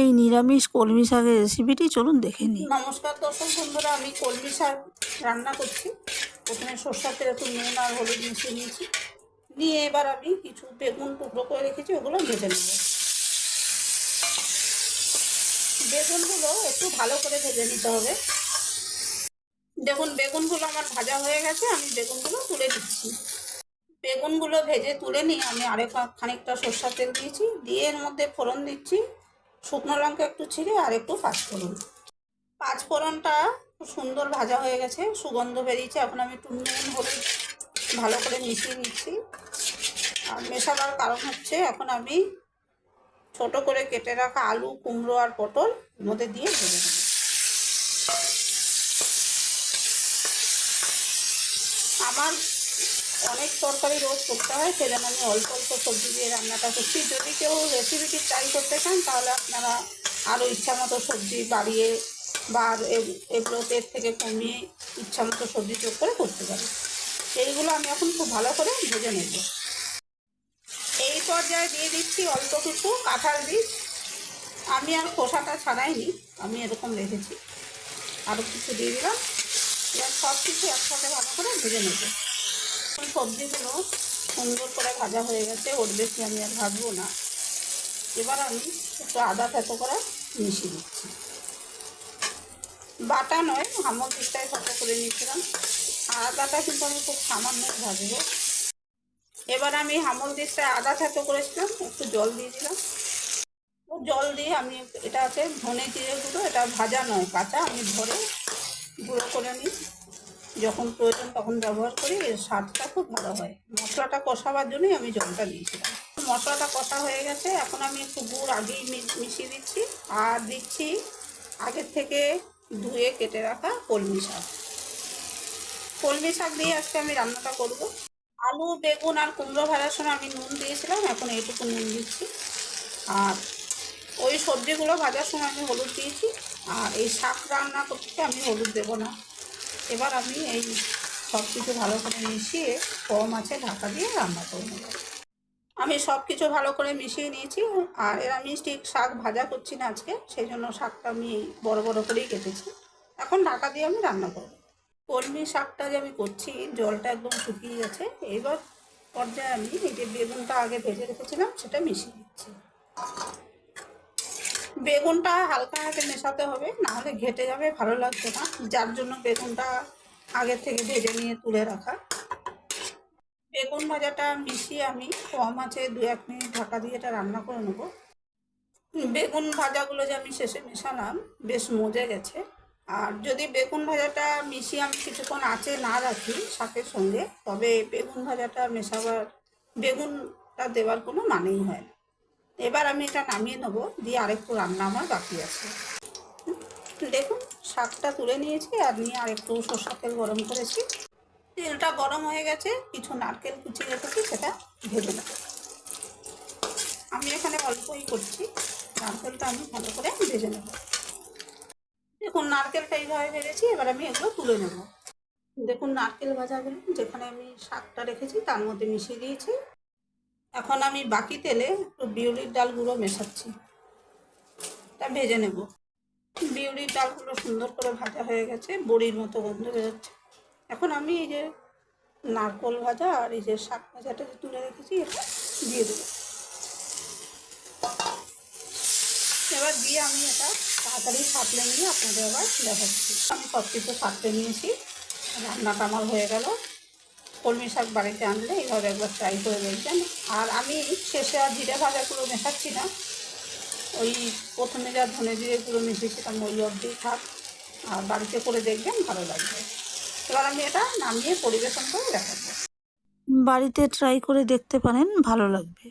এই নিরামিষ কলমি শাকের রেসিপিটি চলুন দেখে নিই। নমস্কার দর্শক বন্ধুরা, আমি কলমি শাক রান্না করছি। প্রথমে সর্ষার তেল, একটু নুন আর হলুদ মিশিয়ে নিয়েছি। নিয়ে এবার আমি কিছু বেগুন টুকরো করে রেখেছি, ওগুলো ভেজে নেব। বেগুনগুলো একটু ভালো করে ভেজে নিতে হবে। দেখুন, বেগুনগুলো আমার ভাজা হয়ে গেছে, আমি বেগুনগুলো তুলে দিচ্ছি বেগুনগুলো ভেজে তুলে নিয়ে আমি আরেক খানিকটা সর্ষার তেল দিয়েছি, দিয়ে এর মধ্যে ফোড়ন দিচ্ছি। শুকনো লঙ্কা একটু ছিঁড়ে আর একটু পাঁচফোড়ন পাঁচফোড়নটা খুব সুন্দর ভাজা হয়ে গেছে, সুগন্ধ বেরিয়েছে। এখন আমি একটু নুন, হলুদ ভালো করে মিশিয়ে নিচ্ছি। আর মেশাবার কারণ হচ্ছে এখন আমি ছোট করে কেটে রাখা আলু, কুমড়ো আর পটল মধ্যে দিয়ে ভেজে দেবো আমার অনেক তরকারি রোজ করতে হয়, সেজন্য আমি অল্প অল্প সবজি দিয়ে রান্নাটা করছি। যদি কেউ রেসিপিটি ট্রাই করতে চান, তাহলে আপনারা আরও ইচ্ছা মতো সবজি বাড়িয়ে বা আর এ- এগুলোতে এর থেকে কমিয়ে ইচ্ছা মতো সবজি যোগ করে করতে পারি এইগুলো আমি এখন খুব ভালো করে ভেজে নেব। এই পর্যায়ে দিয়ে দিচ্ছি অল্প কিছু কাঁঠাল বীজ। আমি আর খোসাটা ছাড়াইনি, আমি এরকম রেখেছি। আরও কিছু দিয়ে দিলাম। এবার সব কিছু একসাথে ভালো করে ভেজে নেব। সবজিগুলো সুন্দর করে ভাজা হয়ে গেছে, ওর বেশি আমি আর ভাজবো না। এবার আমি একটু আদা থেতো করে মিশিয়ে দিচ্ছি বাটা নয় হামল দিকটায় থেতো করে নিয়েছিলাম। আদাটা কিন্তু আমি খুব সামান্য ভাজবো। এবার আমি হামল দিকটায় আদা থেতো করেছিলাম, একটু জল দিয়ে দিলাম। ও জল দিয়ে আমি এটা আছে ধনে জিরে গুঁড়ো, এটা ভাজা নয়, কাঁচা, আমি ধরে গুঁড়ো করে নিই। যখন প্রয়োজন তখন ব্যবহার করি, এর স্বাদটা খুব ভালো হয়। মশলাটা কষাবার জন্যই আমি জলটা দিয়েছিলাম। মশলাটা কষা হয়ে গেছে, এখন আমি একটু গুড় আগেই মিশিয়ে দিচ্ছি আর দিচ্ছি আগের থেকে ধুয়ে কেটে রাখা কলমি শাক। কলমি শাক দিয়ে আজকে আমি রান্নাটা করব। আলু, বেগুন আর কুমড়ো ভাজার সময় আমি নুন দিয়েছিলাম, এখন এইটুকু নুন দিচ্ছি। আর ওই সবজিগুলো ভাজার সময় আমি হলুদ দিয়েছি। আর এই শাক রান্না করতে আমি হলুদ দেবো না। এবার আমি এই সব কিছু ভালো করে মিশিয়ে কম আছে, ঢাকা দিয়ে রান্না করে নেব। আমি সব কিছু ভালো করে মিশিয়ে নিয়েছি, আর আমি ঠিক শাক ভাজা করছি না আজকে, সেই জন্য শাকটা আমি বড় বড় করেই কেটেছি। এখন ঢাকা দিয়ে আমি রান্না করব। কলমি শাকটা যে আমি করছি, জলটা একদম শুকিয়ে গেছে, এবার পর্যায়ে আমি এই যে বেগুনটা আগে ভেজে রেখেছিলাম, সেটা মিশিয়ে দিচ্ছি বেগুনটা হালকা হাতে মেশাতে হবে, নাহলে ঘেটে যাবে, ভালো লাগবে না। যার জন্য বেগুনটা আগের থেকে ভেজে নিয়ে তুলে রাখা। বেগুন ভাজাটা মিশিয়ে আমি কম আছে দু এক মিনিট ঢাকা দিয়ে এটা রান্না করে নেব। বেগুন ভাজাগুলো যে আমি শেষে মেশালাম, বেশ মজে গেছে। আর যদি বেগুন ভাজাটা মিশিয়ে আমি কিছুক্ষণ আঁচে না রাখি শাকের সঙ্গে, তবে বেগুন ভাজাটা মেশাবার, বেগুনটা দেওয়ার কোনো মানেই হয় না। এবার আমি এটা নামিয়ে নেব, দিয়ে আরেকটু রান্না আমার বাকি আছে। দেখুন, শাকটা তুলে নিয়েছি আর নিয়ে আরেকটু সর্ষা তেল গরম করেছি। তেলটা গরম হয়ে গেছে, কিছু নারকেল কুচি রেখেছি, সেটা ভেজে নেব। আমি এখানে অল্পই করছি, নারকেলটা আমি ভালো করে ভেজে নেব। দেখুন, নারকেলটা এইভাবে ভেজেছি, এবার আমি এগুলো তুলে নেব। দেখুন, নারকেল ভাজাগুলো, যেখানে আমি শাকটা রেখেছি, তার মধ্যে মিশিয়ে দিয়েছি। এখন আমি বাকি তেলে একটু বিউলির ডালগুলো মেশাচ্ছি। তা ভেজে নেব। বিউলির ডালগুলো সুন্দর করে ভাজা হয়ে গেছে, বড়ির মতো গন্ধ বেরোচ্ছে এখন আমি এই যে নারকোল ভাজা আর এই যে শাক ভাজাটা যে তুলে রেখেছি, এটা দিয়ে দেবো। এবার দিয়ে আমি এটা তাড়াতাড়ি সাঁতলে নিয়ে আপনাদের আবার দেখাচ্ছি। আমি সব কিছু সাঁতলে নিয়েছি, রান্নাটা আমার হয়ে গেল। কলমি শাক বাড়িতে আনলে এইভাবে একবার ট্রাই করে দেখবেন। আর আমি শেষে আর জিরে ভাজাগুলো মেশাচ্ছি না। ওই প্রথমে যা ধনে জিরেগুলো মিশিয়েছিলাম ওই অবধি থাক। আর বাড়িতে করে দেখবেন, ভালো লাগবে। এবার আমি এটা নামিয়ে পরিবেশন করে দেখাবো। বাড়িতে ট্রাই করে দেখতে পারেন, ভালো লাগবে।